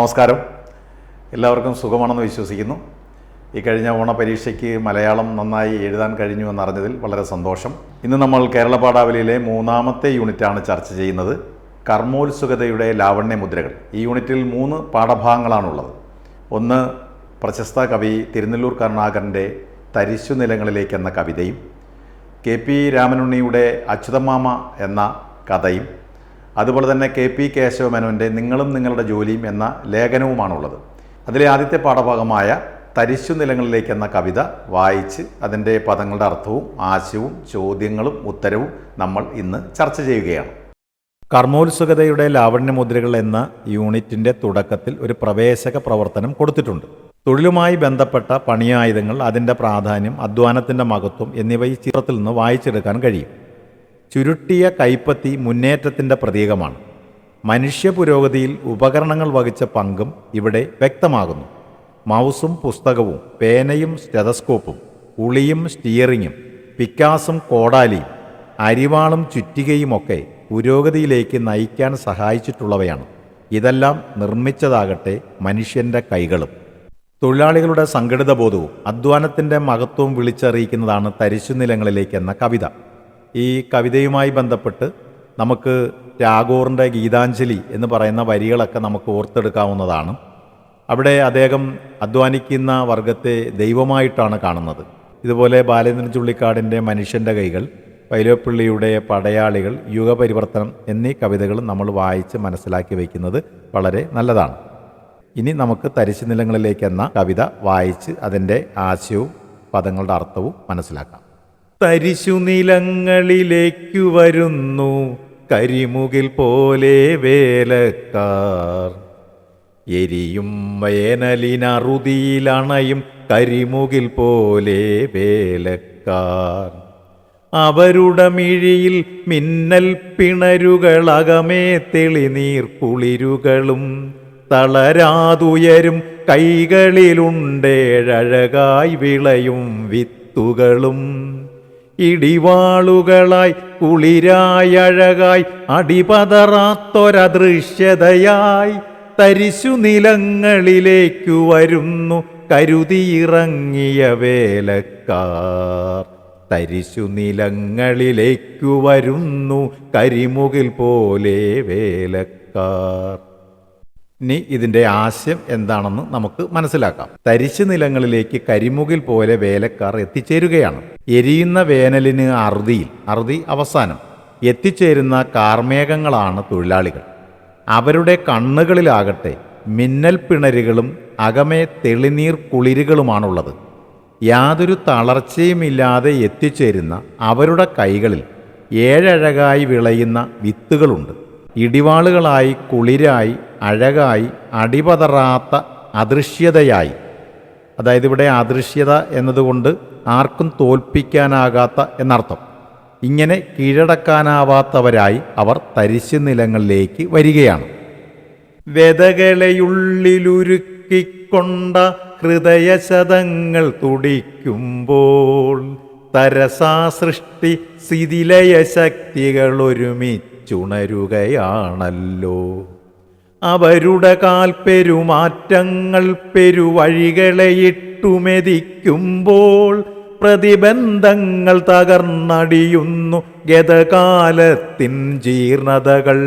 നമസ്കാരം. എല്ലാവർക്കും സുഖമാണെന്ന് വിശ്വസിക്കുന്നു. ഈ കഴിഞ്ഞ ഓണ പരീക്ഷയ്ക്ക് മലയാളം നന്നായി എഴുതാൻ കഴിഞ്ഞു എന്നറിഞ്ഞതിൽ വളരെ സന്തോഷം. ഇന്ന് നമ്മൾ കേരള പാഠാവലിയിലെ മൂന്നാമത്തെ യൂണിറ്റാണ് ചർച്ച ചെയ്യുന്നത്. കർമ്മോത്സുകതയുടെ ലാവണ്യ മുദ്രകൾ. ഈ യൂണിറ്റിൽ മൂന്ന് പാഠഭാഗങ്ങളാണുള്ളത്. ഒന്ന് പ്രശസ്ത കവി തിരുനെല്ലൂർ കരുണാകരന്റെ തരിശു നിലങ്ങളിലേക്ക് എന്ന കവിതയും കെ പി രാമനുണ്ണിയുടെ അച്യുതമാമ എന്ന കഥയും അതുപോലെ തന്നെ കെ പി കേശവമേനോന്റെ നിങ്ങളും നിങ്ങളുടെ ജോലിയും എന്ന ലേഖനവുമാണുള്ളത്. അതിലെ ആദ്യത്തെ പാഠഭാഗമായ തരിശു നിലങ്ങളിലേക്ക് എന്ന കവിത വായിച്ച് അതിന്റെ പദങ്ങളുടെ അർത്ഥവും ആശയവും ചോദ്യങ്ങളും ഉത്തരവും നമ്മൾ ഇന്ന് ചർച്ച ചെയ്യുകയാണ്. കർമ്മോത്സുകതയുടെ ലാവണ്യമുദ്രകൾ എന്ന യൂണിറ്റിന്റെ തുടക്കത്തിൽ ഒരു പ്രവേശക പ്രവർത്തനം കൊടുത്തിട്ടുണ്ട്. തൊഴിലുമായി ബന്ധപ്പെട്ട പണിയായുധങ്ങൾ അതിന്റെ പ്രാധാന്യം അധ്വാനത്തിന്റെ മഹത്വം എന്നിവ ഈ ചിത്രത്തിൽ നിന്ന് വായിച്ചെടുക്കാൻ കഴിയും. ചുരുട്ടിയ കൈപ്പത്തി മുന്നേറ്റത്തിന്റെ പ്രതീകമാണ്. മനുഷ്യ പുരോഗതിയിൽ ഉപകരണങ്ങൾ വഹിച്ച പങ്കും ഇവിടെ വ്യക്തമാകുന്നു. മൗസും പുസ്തകവും പേനയും സ്റ്റെതസ്കോപ്പും ഉളിയും സ്റ്റിയറിങ്ങും പിക്കാസും കോടാലിയും അരിവാളും ചുറ്റികയുമൊക്കെ പുരോഗതിയിലേക്ക് നയിക്കാൻ സഹായിച്ചിട്ടുള്ളവയാണ്. ഇതെല്ലാം നിർമ്മിച്ചതാകട്ടെ മനുഷ്യന്റെ കൈകളും. തൊഴിലാളികളുടെ സംഘടിത ബോധവും അധ്വാനത്തിന്റെ മഹത്വവും വിളിച്ചറിയിക്കുന്നതാണ് തരിശുനിലങ്ങളിലേക്കെന്ന കവിത. ഈ കവിതയുമായി ബന്ധപ്പെട്ട് നമുക്ക് ടാഗോറിന്റെ ഗീതാഞ്ജലി എന്ന് പറയുന്ന വരികളൊക്കെ നമുക്ക് ഓർത്തെടുക്കാവുന്നതാണ്. അവിടെ അദ്ദേഹം അധ്വാനിക്കുന്ന വർഗത്തെ ദൈവമായിട്ടാണ് കാണുന്നത്. ഇതുപോലെ ബാലേന്ദ്രൻ ചുള്ളിക്കാടിന്റെ മനുഷ്യന്റെ കൈകൾ വൈലോപ്പിള്ളിയുടെ പടയാളികൾ യുഗപരിവർത്തനം എന്നീ കവിതകൾ നമ്മൾ വായിച്ച് മനസ്സിലാക്കി വയ്ക്കുന്നത് വളരെ നല്ലതാണ്. ഇനി നമുക്ക് തരിശു നിലങ്ങളിലേക്ക് എന്ന കവിത വായിച്ച് അതിന്റെ ആശയവും പദങ്ങളുടെ അർത്ഥവും മനസ്സിലാക്കാം. തരിശു നിലങ്ങളിലേക്കു വരുന്നു കരിമുകിൽ പോലെ വേലക്കാർ. എരിയും വേനലിനറുതിയിലണയും കരിമുകിൽ പോലെ വേലക്കാർ. അവരുടെ മിഴിയിൽ മിന്നൽ പിണരുകളകമേ തെളിനീർ കുളിരുകളും തളരാതുയരും കൈകളിലുണ്ടേഴകായി വിളയും വിത്തുകളും. ഇടിവാളുകളായി കുളിരായഴകായി അടിപതറാത്തൊരദൃശ്യതയായി തരിശു നിലങ്ങളിലേക്കു വരുന്നു കരുതിയിറങ്ങിയ വേലക്കാർ. തരിശു നിലങ്ങളിലേക്കു വരുന്നു കരിമുകിൽ പോലെ വേലക്കാർ. ഇനി ഇതിന്റെ ആശയം എന്താണെന്ന് നമുക്ക് മനസ്സിലാക്കാം. തരിശു നിലങ്ങളിലേക്ക് കരിമുകിൽ പോലെ വേലക്കാർ എത്തിച്ചേരുകയാണ്. എരിയുന്ന വേനലിന് അറുതിയിൽ അറുതി അവസാനം എത്തിച്ചേരുന്ന കാർമേഘങ്ങളാണ് തൊഴിലാളികൾ. അവരുടെ കണ്ണുകളിലാകട്ടെ മിന്നൽ പിണരുകളും അകമേ തെളിനീർ കുളിരുകളുമാണുള്ളത്. യാതൊരു തളർച്ചയുമില്ലാതെ എത്തിച്ചേരുന്ന അവരുടെ കൈകളിൽ ഏഴഴകായി വിളയുന്ന വിത്തുകളുണ്ട്. ഇടിവാളുകളായി കുളിരായി അഴകായി അടിപതറാത്ത അദൃശ്യതയായി. അതായത് ഇവിടെ അദൃശ്യത എന്നതുകൊണ്ട് ആർക്കും തോൽപ്പിക്കാനാകാത്ത എന്നർത്ഥം. ഇങ്ങനെ കീഴടക്കാനാവാത്തവരായി അവർ തരിശു നിലങ്ങളിലേക്ക് വരികയാണ്. വെതകളെയുള്ളിലുരുക്കിക്കൊണ്ട ഹൃദയശതങ്ങൾ തുടിക്കുമ്പോൾ തരസാ സൃഷ്ടി സ്ഥിതിലയ ശക്തികൾ ഒരുമിച്ചുണരുകയാണല്ലോ. അവരുടെ കാൽ പെരുമാറ്റങ്ങൾ പെരുവഴികളെ ഇട്ടുമെതിക്കുമ്പോൾ പ്രതിബന്ധങ്ങൾ തകർന്നടിയുന്നു ഗതകാലത്തിൻ ജീർണതകൾ.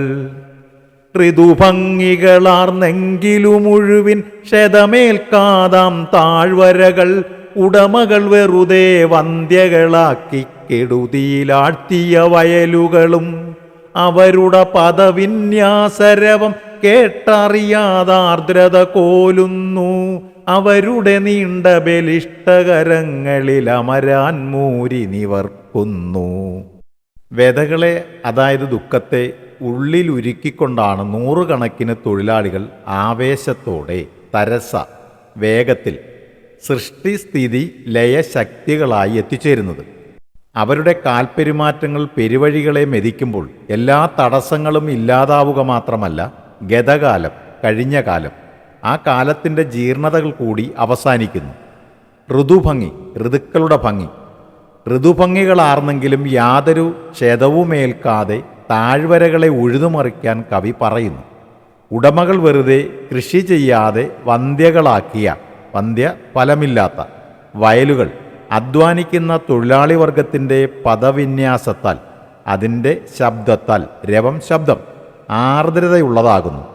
ഋതുഭംഗികളാർന്നെങ്കിലും മുഴുവിൻ ക്ഷതമേൽക്കാതാം താഴ്വരകൾ ഉടമകൾ വെറുതെ വന്ധ്യകളാക്കി കെടുതിയിലാഴ്ത്തിയ വയലുകളും അവരുടെ പദവിന്യാസരവം കേട്ടറിയാതാർദ്രത കോലുന്നു. അവരുടെ നീണ്ട ബലിഷ്ടകരങ്ങളിൽ അമരാൻ മൂരി നിവർക്കുന്നു. വ്യതകളെ അതായത് ദുഃഖത്തെ ഉള്ളിൽ ഉരുക്കിക്കൊണ്ടാണ് നൂറുകണക്കിന് തൊഴിലാളികൾ ആവേശത്തോടെ തരസ വേഗത്തിൽ സൃഷ്ടിസ്ഥിതി ലയശക്തികളായി എത്തിച്ചേരുന്നത്. അവരുടെ കാൽപ്പെരുമാറ്റങ്ങൾ പെരുവഴികളെ മെതിക്കുമ്പോൾ എല്ലാ തടസ്സങ്ങളും ഇല്ലാതാവുക മാത്രമല്ല ഗതകാലം കഴിഞ്ഞ കാലം. ആ കാലത്തിന്റെ ജീർണതകൾ കൂടി അവസാനിക്കുന്നു. ഋതുഭംഗി ഋതുക്കളുടെ ഭംഗി. ഋതുഭംഗികളാർന്നെങ്കിലും യാതൊരു ക്ഷതവുമേൽക്കാതെ താഴ്വരകളെ ഉഴുതുമറിക്കാൻ കവി പറയുന്നു. ഉടമകൾ വെറുതെ കൃഷി ചെയ്യാതെ വന്ധ്യകളാക്കിയ വന്ധ്യ ഫലമില്ലാത്ത വയലുകൾ അധ്വാനിക്കുന്ന തൊഴിലാളി വർഗത്തിന്റെ പദവിന്യാസത്താൽ അതിന്റെ ശബ്ദത്താൽ രവം ശബ്ദം ആർദ്രതയുള്ളതാകുന്നു.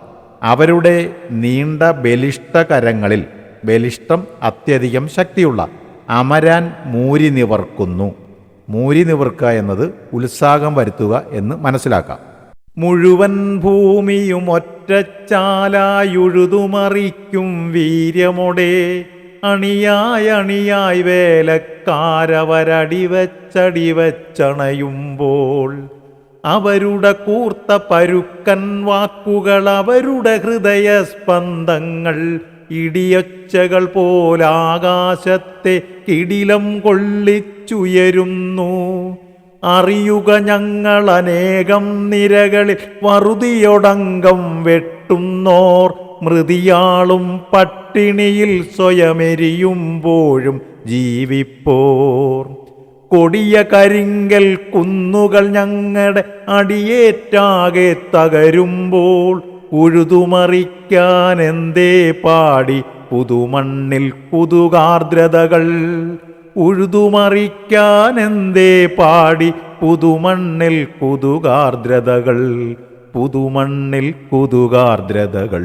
അവരുടെ നീണ്ട ബലിഷ്ടകരങ്ങളിൽ ബലിഷ്ടം അത്യധികം ശക്തിയുള്ള അമരാൻ മൂരി നിവർക്കുന്നു. മൂരി നിവർക്കുക എന്നത് ഉത്സാഹം വരുത്തുക എന്ന് മനസ്സിലാക്കാം. മുഴുവൻ ഭൂമിയും ഒറ്റച്ചാലായുഴുതുമറിക്കും വീര്യമൊടെ. അണിയായി അണിയായി വേലക്കാരവരടിവച്ചടിവച്ചണയുമ്പോൾ അവരുടെ കൂർത്ത പരുക്കൻ വാക്കുകൾ അവരുടെ ഹൃദയ ഹൃദയസ്പന്ദങ്ങൾ ഇടിയൊച്ചകൾ പോലാകാശത്തെ കിടിലം കൊള്ളിച്ചുയരുന്നു. അറിയുക ഞങ്ങൾ അനേകം നിരകളിൽ വറുതിയൊടങ്കം വെട്ടുന്നോർ മൃതിയാളും പട്ടിണിയിൽ സ്വയമെരിയുമ്പോഴും ജീവിപ്പോർ. കൊടിയ കരിങ്കൽ കുന്നുകൾ ഞങ്ങളുടെ അടിയേറ്റാകെ തകരുമ്പോൾ ഉഴുതുമറിക്കാൻ എന്തേ പാടി? പുതുമണ്ണിൽ പുതുകാർദ്രതകൾ ഉഴുതുമറിക്കാൻ എന്തേ പാടി? പുതുമണ്ണിൽ പുതുകാർദ്രതകൾ പുതുമണ്ണിൽ പുതുകാർദ്രതകൾ.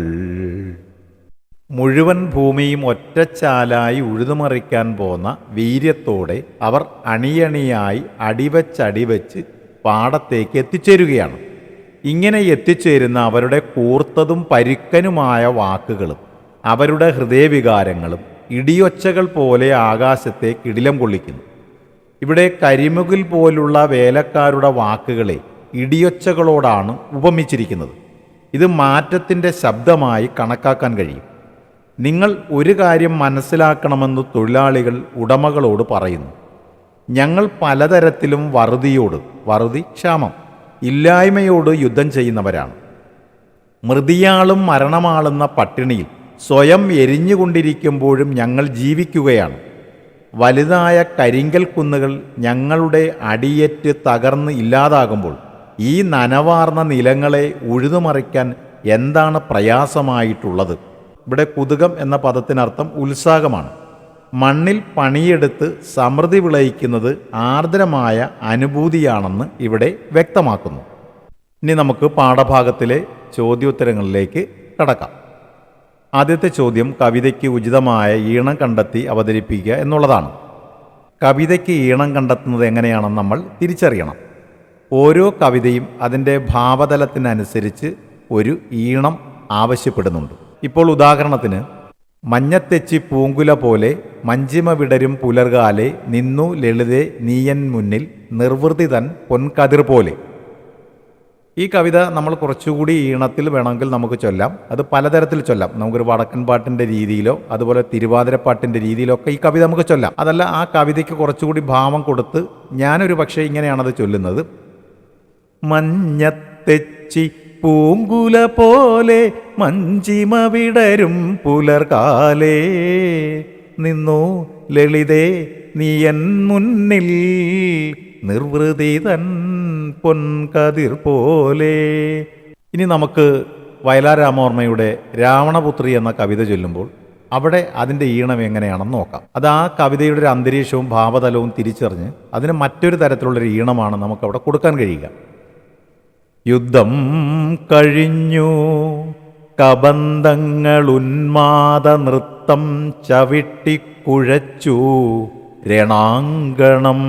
മുഴുവൻ ഭൂമിയും ഒറ്റച്ചാലായി ഉഴുതുമറിക്കാൻ പോന്ന വീര്യത്തോടെ അവർ അണിയണിയായി അടിവച്ചടിവച്ച് പാടത്തേക്ക് എത്തിച്ചേരുകയാണ്. ഇങ്ങനെ എത്തിച്ചേരുന്ന അവരുടെ കൂർത്തതും പരുക്കനുമായ വാക്കുകളും അവരുടെ ഹൃദയവികാരങ്ങളും ഇടിയൊച്ചകൾ പോലെ ആകാശത്തെ കിടിലം കൊള്ളിക്കുന്നു. ഇവിടെ കരിമുകിൽ പോലുള്ള വേലക്കാരുടെ വാക്കുകളെ ഇടിയൊച്ചകളോടാണ് ഉപമിച്ചിരിക്കുന്നത്. ഇത് മാറ്റത്തിന്റെ ശബ്ദമായി കണക്കാക്കാൻ കഴിയും. നിങ്ങൾ ഒരു കാര്യം മനസ്സിലാക്കണമെന്ന് തൊഴിലാളികൾ ഉടമകളോട് പറയുന്നു. ഞങ്ങൾ പലതരത്തിലും വറുതിയോട് വറുതി ക്ഷാമം ഇല്ലായ്മയോട് യുദ്ധം ചെയ്യുന്നവരാണ്. മൃതിയാളും മരണമാളുന്ന പട്ടിണിയിൽ സ്വയം എരിഞ്ഞുകൊണ്ടിരിക്കുമ്പോഴും ഞങ്ങൾ ജീവിക്കുകയാണ്. വലുതായ കരിങ്കൽ കുന്നുകൾ ഞങ്ങളുടെ അടിയേറ്റ് തകർന്ന് ഇല്ലാതാകുമ്പോൾ ഈ നനവാർന്ന നിലങ്ങളെ ഉഴുതുമറിക്കാൻ എന്താണ് പ്രയാസമായിട്ടുള്ളത്? ഇവിടെ കുതുകം എന്ന പദത്തിനർത്ഥം ഉത്സാഹമാണ്. മണ്ണിൽ പണിയെടുത്ത് സമൃദ്ധി വിളയിക്കുന്നത് ആർദ്രമായ അനുഭൂതിയാണെന്ന് ഇവിടെ വ്യക്തമാക്കുന്നു. ഇനി നമുക്ക് പാഠഭാഗത്തിലെ ചോദ്യോത്തരങ്ങളിലേക്ക് കടക്കാം. ആദ്യത്തെ ചോദ്യം കവിതയ്ക്ക് ഉചിതമായ ഈണം കണ്ടെത്തി അവതരിപ്പിക്കുക എന്നുള്ളതാണ്. കവിതയ്ക്ക് ഈണം കണ്ടെത്തുന്നത് എങ്ങനെയാണെന്ന് നമ്മൾ തിരിച്ചറിയണം. ഓരോ കവിതയും അതിന്റെ ഭാവതലത്തിനനുസരിച്ച് ഒരു ഈണം ആവശ്യപ്പെടുന്നുണ്ട്. ഇപ്പോൾ ഉദാഹരണത്തിന് മഞ്ഞത്തെച്ചി പൂങ്കുല പോലെ മഞ്ചിമ വിടരും പുലർകാലെ നിന്നു ലളിതെ നീയൻ മുന്നിൽ നിർവൃതി തൻ പൊൻകതിർ പോലെ. ഈ കവിത നമ്മൾ കുറച്ചുകൂടി ഈണത്തിൽ വേണമെങ്കിൽ നമുക്ക് ചൊല്ലാം. അത് പലതരത്തിൽ ചൊല്ലാം. നമുക്കൊരു വടക്കൻ പാട്ടിന്റെ രീതിയിലോ അതുപോലെ തിരുവാതിരപ്പാട്ടിന്റെ രീതിയിലോ ഒക്കെ ഈ കവിത നമുക്ക് ചൊല്ലാം. അതല്ല ആ കവിതയ്ക്ക് കുറച്ചുകൂടി ഭാവം കൊടുത്ത് ഞാനൊരു പക്ഷേ ഇങ്ങനെയാണത് ചൊല്ലുന്നത്. മഞ്ഞത്തെച്ചി പൂങ്കുല പോലെ മഞ്ചിമ വിടരും പുലർകാലേ. നിന്നു ലളിതേ നീ എൻ മുന്നിൽ നിർവൃതി തൻ പൊൻകതിർ പോലെ. ഇനി നമുക്ക് വയലാർ രാമവർമ്മയുടെ രാവണപുത്രി എന്ന കവിത ചൊല്ലുമ്പോൾ അവിടെ അതിന്റെ ഈണം എങ്ങനെയാണെന്ന് നോക്കാം. അത് ആ കവിതയുടെ ഒരു അന്തരീക്ഷവും ഭാവതലവും തിരിച്ചറിഞ്ഞ് അതിന് മറ്റൊരു തരത്തിലുള്ളൊരു ഈണമാണ് നമുക്കവിടെ കൊടുക്കാൻ കഴിയുക. യുദ്ധം കഴിഞ്ഞു. കബന്ധങ്ങളുന്മാദ നൃത്തം ചവിട്ടിക്കുഴച്ചു. രണാങ്കണം.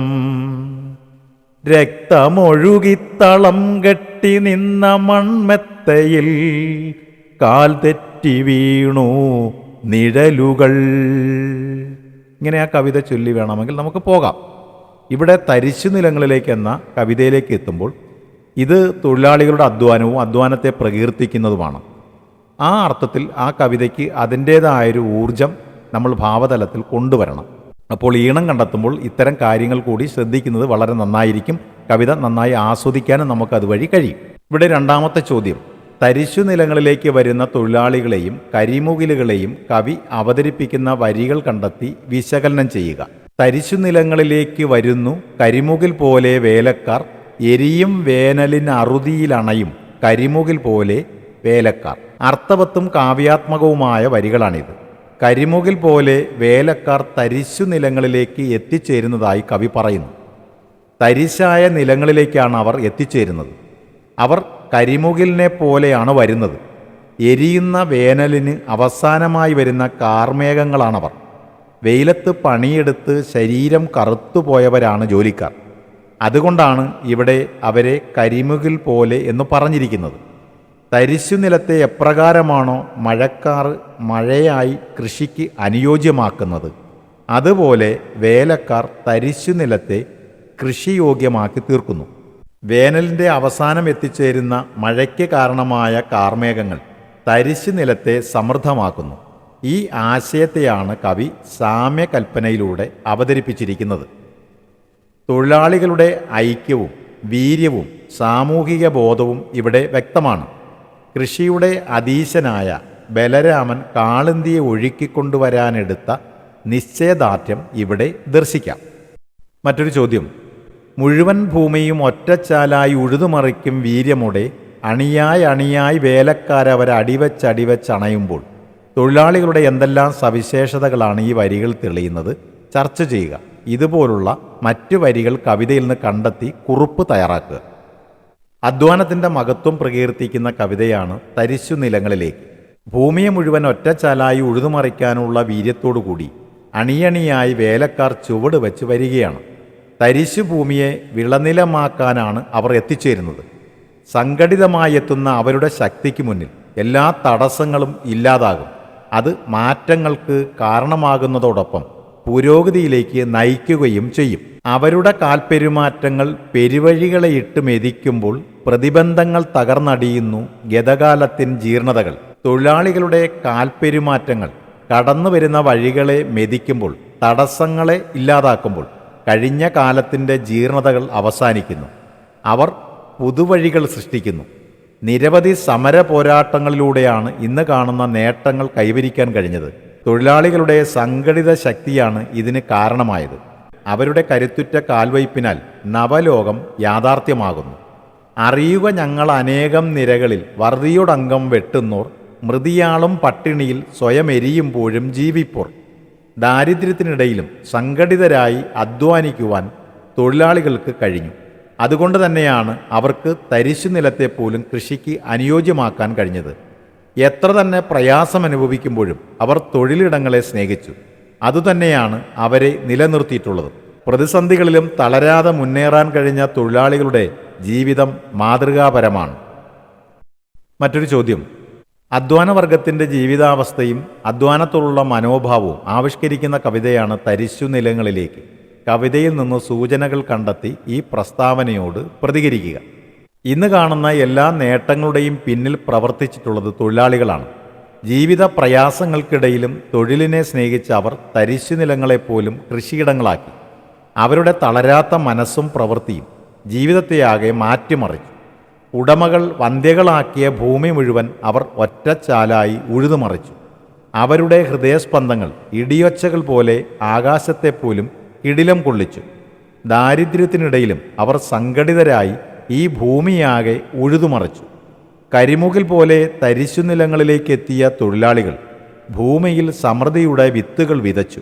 രക്തമൊഴുകിത്തളം കെട്ടി നിന്ന മൺമെത്തയിൽ കാൽ തെറ്റി വീണു നിഴലുകൾ. ഇങ്ങനെ ആ കവിത ചൊല്ലി വേണമെങ്കിൽ നമുക്ക് പോകാം. ഇവിടെ തരിശു നിലങ്ങളിലേക്ക് എന്ന കവിതയിലേക്ക് എത്തുമ്പോൾ ഇത് തൊഴിലാളികളുടെ അധ്വാനവും അധ്വാനത്തെ പ്രകീർത്തിക്കുന്നതുമാണ്. ആ അർത്ഥത്തിൽ ആ കവിതയ്ക്ക് അതിന്റേതായൊരു ഊർജം നമ്മൾ ഭാവതലത്തിൽ കൊണ്ടുവരണം. അപ്പോൾ ഈണം കണ്ടെത്തുമ്പോൾ ഇത്തരം കാര്യങ്ങൾ കൂടി ശ്രദ്ധിക്കുന്നത് വളരെ നന്നായിരിക്കും. കവിത നന്നായി ആസ്വദിക്കാനും നമുക്ക് അതുവഴി കഴിയും. ഇവിടെ രണ്ടാമത്തെ ചോദ്യം. തരിശു നിലങ്ങളിലേക്ക് വരുന്ന തൊഴിലാളികളെയും കരിമുകിലുകളെയും കവി അവതരിപ്പിക്കുന്ന വരികൾ കണ്ടെത്തി വിശകലനം ചെയ്യുക. തരിശു നിലങ്ങളിലേക്ക് വരുന്നു കരിമുകിൽ പോലെ വേലക്കാർ എരിയും വേനലിന് അറുതിയിലണയും കരിമുകിൽ പോലെ വേലക്കാർ. അർത്ഥവത്തും കാവ്യാത്മകവുമായ വരികളാണിത്. കരിമുകിൽ പോലെ വേലക്കാർ തരിശു നിലങ്ങളിലേക്ക് എത്തിച്ചേരുന്നതായി കവി പറയുന്നു. തരിശായ നിലങ്ങളിലേക്കാണ് അവർ എത്തിച്ചേരുന്നത്. അവർ കരിമുകിലിനെ പോലെയാണ് വരുന്നത്. എരിയുന്ന വേനലിന് അവസാനമായി വരുന്ന കാർമേഘങ്ങളാണവർ. വെയിലത്ത് പണിയെടുത്ത് ശരീരം കറുത്തുപോയവരാണ് ജോലിക്കാർ. അതുകൊണ്ടാണ് ഇവിടെ അവരെ കരിമുകിൽ പോലെ എന്ന് പറഞ്ഞിരിക്കുന്നത്. തരിശു നിലത്തെ എപ്രകാരമാണോ മഴക്കാർ മഴയായി കൃഷിക്ക് അനുയോജ്യമാക്കുന്നത്. അതുപോലെ വേലക്കാർ തരിശു നിലത്തെ കൃഷിയോഗ്യമാക്കി തീർക്കുന്നു. വേനലിന്റെ അവസാനം എത്തിച്ചേരുന്ന മഴയ്ക്ക് കാരണമായ കാർമേഘങ്ങൾ തരിശു നിലത്തെ സമൃദ്ധമാക്കുന്നു. ഈ ആശയത്തെയാണ് കവി സാമ്യകൽപ്പനയിലൂടെ അവതരിപ്പിച്ചിരിക്കുന്നത്. തൊഴിലാളികളുടെ ഐക്യവും വീര്യവും സാമൂഹിക ബോധവും ഇവിടെ വ്യക്തമാണ്. കൃഷിയുടെ അതീശനായ ബലരാമൻ കാളിന്തിയെ ഒഴുക്കിക്കൊണ്ടുവരാനെടുത്ത നിശ്ചയദാർഢ്യം ഇവിടെ ദർശിക്കാം. മറ്റൊരു ചോദ്യം. മുഴുവൻ ഭൂമിയും ഒറ്റച്ചാലായി ഉഴുതുമറിക്കും വീര്യമുടെ അണിയായി അണിയായി വേലക്കാരവരെ അടിവച്ചടിവച്ചണയുമ്പോൾ തൊഴിലാളികളുടെ എന്തെല്ലാം സവിശേഷതകളാണ് ഈ വരികൾ തെളിയുന്നത്? ചർച്ച ചെയ്യുക. ഇതുപോലുള്ള മറ്റു വരികൾ കവിതയിൽ നിന്ന് കണ്ടെത്തി കുറിപ്പ് തയ്യാറാക്കുക. അധ്വാനത്തിന്റെ മഹത്വം പ്രകീർത്തിക്കുന്ന കവിതയാണ് തരിശു നിലങ്ങളിലേക്ക്. ഭൂമിയെ മുഴുവൻ ഒറ്റച്ചാലായി ഉഴുതുമറിക്കാനുള്ള വീര്യത്തോടുകൂടി അണിയണിയായി വേലക്കാർ ചുവട് വെച്ച് വരികയാണ്. തരിശു ഭൂമിയെ വിളനിലമാക്കാനാണ് അവർ എത്തിച്ചേരുന്നത്. സംഘടിതമായി എത്തുന്ന അവരുടെ ശക്തിക്ക് മുന്നിൽ എല്ലാ തടസ്സങ്ങളും ഇല്ലാതാകും. അത് മാറ്റങ്ങൾക്ക് കാരണമാകുന്നതോടൊപ്പം പുരോഗതിയിലേക്ക് നയിക്കുകയും ചെയ്യും. അവരുടെ കാൽപ്പെരുമാറ്റങ്ങൾ പെരുവഴികളെ ഇട്ട് മെതിക്കുമ്പോൾ പ്രതിബന്ധങ്ങൾ തകർന്നടിയുന്നു ഗതകാലത്തിൻ ജീർണതകൾ. തൊഴിലാളികളുടെ കാൽപ്പെരുമാറ്റങ്ങൾ കടന്നു വരുന്ന വഴികളെ മെതിക്കുമ്പോൾ തടസ്സങ്ങളെ ഇല്ലാതാക്കുമ്പോൾ കഴിഞ്ഞ കാലത്തിന്റെ ജീർണതകൾ അവസാനിക്കുന്നു. അവർ പുതുവഴികൾ സൃഷ്ടിക്കുന്നു. നിരവധി സമര പോരാട്ടങ്ങളിലൂടെയാണ് ഇന്ന് കാണുന്ന നേട്ടങ്ങൾ കൈവരിക്കാൻ കഴിഞ്ഞത്. തൊഴിലാളികളുടെ സംഘടിത ശക്തിയാണ് ഇതിന് കാരണമായത്. അവരുടെ കരുത്തുറ്റ കാൽവയ്പിനാൽ നവലോകം യാഥാർത്ഥ്യമാകുന്നു. അറിയുക ഞങ്ങൾ അനേകം നിരകളിൽ വറുതിയോടംഗം വെട്ടുന്നോർ മൃതിയാളും പട്ടിണിയിൽ സ്വയം എരിയുമ്പോഴും ജീവിപ്പോർ. ദാരിദ്ര്യത്തിനിടയിലും സംഘടിതരായി അധ്വാനിക്കുവാൻ തൊഴിലാളികൾക്ക് കഴിഞ്ഞു. അതുകൊണ്ട് തന്നെയാണ് അവർക്ക് തരിശു നിലത്തെപ്പോലും കൃഷിക്ക് അനുയോജ്യമാക്കാൻ കഴിഞ്ഞത്. എത്ര തന്നെ പ്രയാസം അനുഭവിക്കുമ്പോഴും അവർ തൊഴിലിടങ്ങളെ സ്നേഹിച്ചു. അതുതന്നെയാണ് അവരെ നിലനിർത്തിയിട്ടുള്ളത്. പ്രതിസന്ധികളിലും തളരാതെ മുന്നേറാൻ കഴിഞ്ഞ തൊഴിലാളികളുടെ ജീവിതം മാതൃകാപരമാണ്. മറ്റൊരു ചോദ്യം. അധ്വാനവർഗത്തിന്റെ ജീവിതാവസ്ഥയും അധ്വാനത്തോടുള്ള മനോഭാവവും ആവിഷ്കരിക്കുന്ന കവിതയാണ് തരിശു നിലങ്ങളിലേക്ക്. കവിതയിൽ നിന്ന് സൂചനകൾ കണ്ടെത്തി ഈ പ്രസ്താവനയോട് പ്രതികരിക്കുക. ഇന്ന് കാണുന്ന എല്ലാ നേട്ടങ്ങളുടെയും പിന്നിൽ പ്രവർത്തിച്ചിട്ടുള്ളത് തൊഴിലാളികളാണ്. ജീവിത പ്രയാസങ്ങൾക്കിടയിലും തൊഴിലിനെ സ്നേഹിച്ച അവർ തരിശു നിലങ്ങളെപ്പോലും കൃഷിയിടങ്ങളാക്കി. അവരുടെ തളരാത്ത മനസ്സും പ്രവൃത്തിയും ജീവിതത്തെയാകെ മാറ്റിമറിച്ചു. ഉടമകൾ വന്ധ്യകളാക്കിയ ഭൂമി മുഴുവൻ അവർ ഒറ്റച്ചാലായി ഉഴുതുമറിച്ചു. അവരുടെ ഹൃദയസ്പന്ദങ്ങൾ ഇടിയൊച്ചകൾ പോലെ ആകാശത്തെപ്പോലും കിടിലം കൊള്ളിച്ചു. ദാരിദ്ര്യത്തിനിടയിലും അവർ സംഘടിതരായി ഈ ഭൂമിയാകെ ഉഴുതുമറച്ചു. കരിമുകിൽ പോലെ തരിശു നിലങ്ങളിലേക്ക് എത്തിയ തൊഴിലാളികൾ ഭൂമിയിൽ സമൃദ്ധിയുടെ വിത്തുകൾ വിതച്ചു.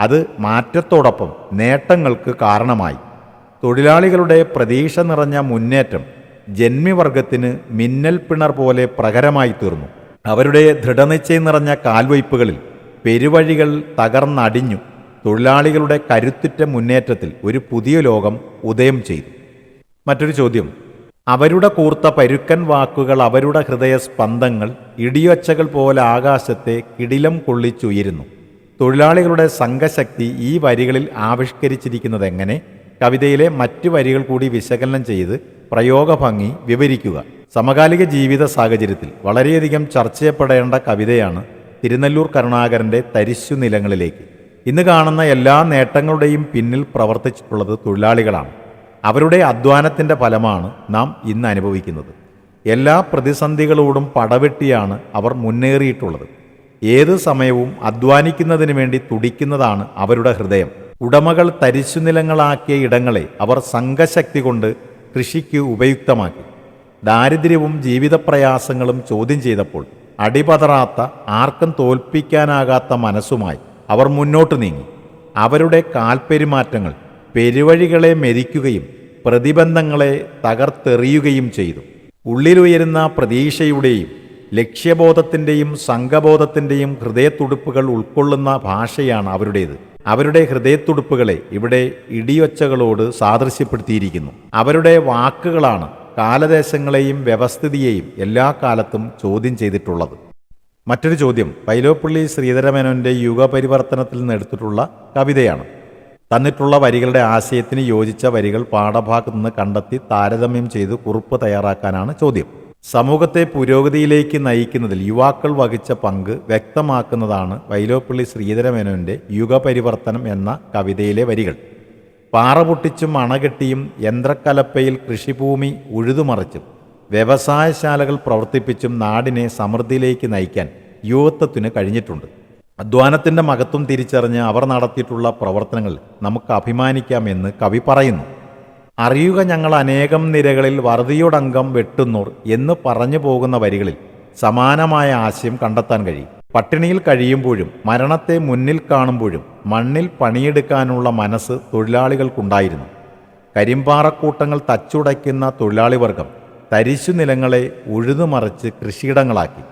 അത് മാറ്റത്തോടൊപ്പം നേട്ടങ്ങൾക്ക് കാരണമായി. തൊഴിലാളികളുടെ പ്രതീക്ഷ നിറഞ്ഞ മുന്നേറ്റം ജന്മിവർഗത്തിന് മിന്നൽ പിണർ പോലെ പ്രകരമായി തീർന്നു. അവരുടെ ദൃഢനിശ്ചയം നിറഞ്ഞ കാൽവയ്പ്പുകളിൽ പെരുവഴികൾ തകർന്നടിഞ്ഞു. തൊഴിലാളികളുടെ കരുത്തുറ്റ മുന്നേറ്റത്തിൽ ഒരു പുതിയ ലോകം ഉദയം ചെയ്തു. മറ്റൊരു ചോദ്യം. അവരുടെ കൂർത്ത പരുക്കൻ വാക്കുകൾ അവരുടെ ഹൃദയ സ്പന്ദങ്ങൾ ഇടിയൊച്ചകൾ പോലെ ആകാശത്തെ കിടിലം കൊള്ളിച്ചുയരുന്നു. തൊഴിലാളികളുടെ സംഘശക്തി ഈ വരികളിൽ ആവിഷ്കരിച്ചിരിക്കുന്നത് എങ്ങനെ കവിതയിലെ മറ്റു വരികൾ കൂടി വിശകലനം ചെയ്ത് പ്രയോഗഭംഗി വിവരിക്കുക. സമകാലിക ജീവിത സാഹചര്യത്തിൽ വളരെയധികം ചർച്ച ചെയ്യപ്പെടേണ്ട കവിതയാണ് തിരുനെല്ലൂർ കരുണാകരന്റെ തരിശു നിലങ്ങളിലേക്ക് ഇന്ന് കാണുന്ന എല്ലാ നേട്ടങ്ങളുടെയും പിന്നിൽ പ്രവർത്തിച്ചിട്ടുള്ളത് തൊഴിലാളികളാണ്. അവരുടെ അധ്വാനത്തിന്റെ ഫലമാണ് നാം ഇന്ന് അനുഭവിക്കുന്നത്. എല്ലാ പ്രതിസന്ധികളോടും പടവെട്ടിയാണ് അവർ മുന്നേറിയിട്ടുള്ളത്. ഏത് സമയവും അധ്വാനിക്കുന്നതിന് വേണ്ടി തുടിക്കുന്നതാണ് അവരുടെ ഹൃദയം. ഉടമകൾ തരിശുനിലങ്ങളാക്കിയ ഇടങ്ങളെ അവർ സംഘശക്തി കൊണ്ട് കൃഷിക്ക് ഉപയുക്തമാക്കി. ദാരിദ്ര്യവും ജീവിതപ്രയാസങ്ങളും ചോദ്യം ചെയ്തപ്പോൾ അടിപതറാത്ത ആർക്കും തോൽപ്പിക്കാനാകാത്ത മനസ്സുമായി അവർ മുന്നോട്ട് നീങ്ങി. അവരുടെ കാൽപ്പെരുമാറ്റങ്ങൾ പെരുവഴികളെ മെരിക്കുകയും പ്രതിബന്ധങ്ങളെ തകർത്തെറിയുകയും ചെയ്തു. ഉള്ളിലുയരുന്ന പ്രതീക്ഷയുടെയും ലക്ഷ്യബോധത്തിന്റെയും സംഘബോധത്തിന്റെയും ഹൃദയത്തുടുപ്പുകൾ ഉൾക്കൊള്ളുന്ന ഭാഷയാണ് അവരുടേത്. അവരുടെ ഹൃദയത്തുടുപ്പുകളെ ഇവിടെ ഇടിയൊച്ചകളോട് സാദൃശ്യപ്പെടുത്തിയിരിക്കുന്നു. അവരുടെ വാക്കുകളാണ് കാലദേശങ്ങളെയും വ്യവസ്ഥിതിയെയും എല്ലാ കാലത്തും ചോദ്യം ചെയ്തിട്ടുള്ളത്. മറ്റൊരു ചോദ്യം പൈലോപ്പള്ളി ശ്രീധരമേനോന്റെ യുഗപരിവർത്തനത്തിൽ നിന്ന് എടുത്തിട്ടുള്ള കവിതയാണ്. തന്നിട്ടുള്ള വരികളുടെ ആശയത്തിന് യോജിച്ച വരികൾ പാഠഭാഗത്ത് നിന്ന് കണ്ടെത്തി താരതമ്യം ചെയ്ത് കുറിപ്പ് തയ്യാറാക്കാനാണ് ചോദ്യം. സമൂഹത്തെ പുരോഗതിയിലേക്ക് നയിക്കുന്നതിൽ യുവാക്കൾ വഹിച്ച പങ്ക് വ്യക്തമാക്കുന്നതാണ് വൈലോപ്പള്ളി ശ്രീധരമേനോന്റെ യുഗപരിവർത്തനം എന്ന കവിതയിലെ വരികൾ. പാറ പൊട്ടിച്ചും അണകെട്ടിയും യന്ത്രക്കലപ്പയിൽ കൃഷിഭൂമി ഉഴുതുമറിച്ചും വ്യവസായശാലകൾ പ്രവർത്തിപ്പിച്ചും നാടിനെ സമൃദ്ധിയിലേക്ക് നയിക്കാൻ യുവത്വത്തിന് കഴിഞ്ഞിട്ടുണ്ട്. അധ്വാനത്തിന്റെ മഹത്വം തിരിച്ചറിഞ്ഞ് അവർ നടത്തിയിട്ടുള്ള പ്രവർത്തനങ്ങൾ നമുക്ക് അഭിമാനിക്കാമെന്ന് കവി പറയുന്നു. അറിയുക ഞങ്ങൾ അനേകം നിരകളിൽ വറുതിയോടംഗം വെട്ടുന്നൂർ എന്ന് പറഞ്ഞു പോകുന്ന വരികളിൽ സമാനമായ ആശയം കണ്ടെത്താൻ കഴിയും. പട്ടിണിയിൽ കഴിയുമ്പോഴും മരണത്തെ മുന്നിൽ കാണുമ്പോഴും മണ്ണിൽ പണിയെടുക്കാനുള്ള മനസ്സ് തൊഴിലാളികൾക്കുണ്ടായിരുന്നു. കരിമ്പാറക്കൂട്ടങ്ങൾ തച്ചുടയ്ക്കുന്ന തൊഴിലാളി വർഗം തരിശു നിലങ്ങളെ ഉഴുതുമറിച്ച് കൃഷിയിടങ്ങളാക്കി.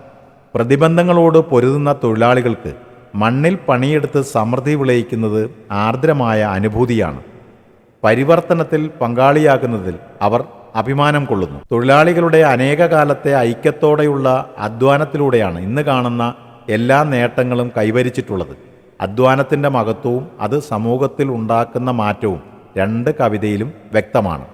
പ്രതിബന്ധങ്ങളോട് പൊരുതുന്ന തൊഴിലാളികൾക്ക് മണ്ണിൽ പണിയെടുത്ത് സമൃദ്ധി വിളയിക്കുന്നത് ആർദ്രമായ അനുഭൂതിയാണ്. പരിവർത്തനത്തിൽ പങ്കാളിയാകുന്നതിൽ അവർ അഭിമാനം കൊള്ളുന്നു. തൊഴിലാളികളുടെ അനേകകാലത്തെ ഐക്യത്തോടെയുള്ള അധ്വാനത്തിലൂടെയാണ് ഇന്ന് കാണുന്ന എല്ലാ നേട്ടങ്ങളും കൈവരിച്ചിട്ടുള്ളത്. അധ്വാനത്തിന്റെ മഹത്വവും അത് സമൂഹത്തിൽ ഉണ്ടാക്കുന്ന മാറ്റവും രണ്ട് കവിതയിലും വ്യക്തമാണ്.